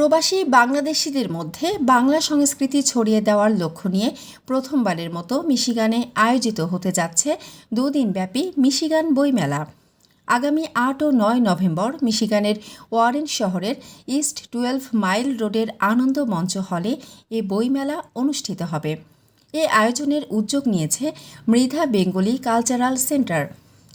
প্রবাসী বাংলাদেশিদের মধ্যে বাংলা সংস্কৃতি ছড়িয়ে দেওয়ার লক্ষ্য নিয়ে প্রথমবারের মতো মিশিগানে আয়োজিত হতে যাচ্ছে দুদিনব্যাপী মিশিগান বইমেলা। আগামী আট ও নয় নভেম্বর মিশিগানের ওয়ারেন শহরের ইস্ট টুয়েলভ মাইল রোডের আনন্দ মঞ্চ হলে এ বইমেলা অনুষ্ঠিত হবে। এ আয়োজনের উদ্যোগ নিয়েছে মৃধা বেঙ্গলি কালচারাল সেন্টার।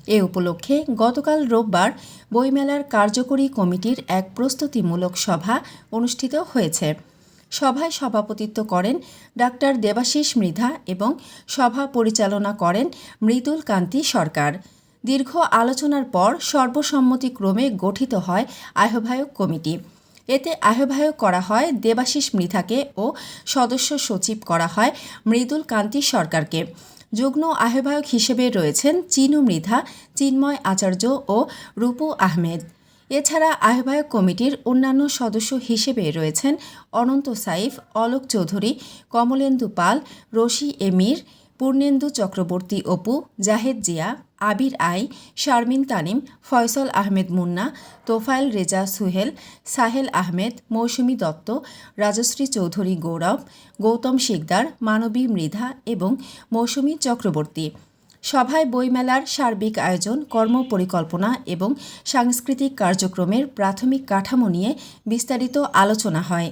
এ উপলক্ষে গতকাল রোববার বইমেলার কার্যকরী কমিটির এক প্রস্তুতিমূলক সভা অনুষ্ঠিত হয়েছে। সভায় সভাপতিত্ব করেন ডাক্তার দেবাশিস মৃধা এবং সভা পরিচালনা করেন মৃদুল কান্তি সরকার। দীর্ঘ আলোচনার পর সর্বসম্মতিক্রমে গঠিত হয় আহ্বায়ক কমিটি। এতে আহ্বায়ক করা হয় দেবাশিস মৃধাকে ও সদস্য সচিব করা হয় মৃদুল কান্তি সরকারকে। যুগ্ম আহ্বায়ক হিসেবে রয়েছেন চিনু মৃধা, চিন্ময় আচার্য ও রূপু আহমেদ। এছাড়া আহ্বায়ক কমিটির অন্যান্য সদস্য হিসেবে রয়েছেন অনন্ত সাইফ, অলোক চৌধুরী, কমলেন্দু পাল, রশি এমির, পূর্ণেন্দু চক্রবর্তী অপু, জাহেদ জিয়া আবির আই, শারমিন তানিম, ফয়সল আহমেদ মুন্না, তোফায়েল রেজা সুহেল, সাহেল আহমেদ, মৌসুমী দত্ত, রাজশ্রী চৌধুরী গৌরব, গৌতম শিকদার, মানবী মৃধা এবং মৌসুমী চক্রবর্তী। সভায় বইমেলার সার্বিক আয়োজন, কর্মপরিকল্পনা এবং সাংস্কৃতিক কার্যক্রমের প্রাথমিক কাঠামো নিয়ে বিস্তারিত আলোচনা হয়।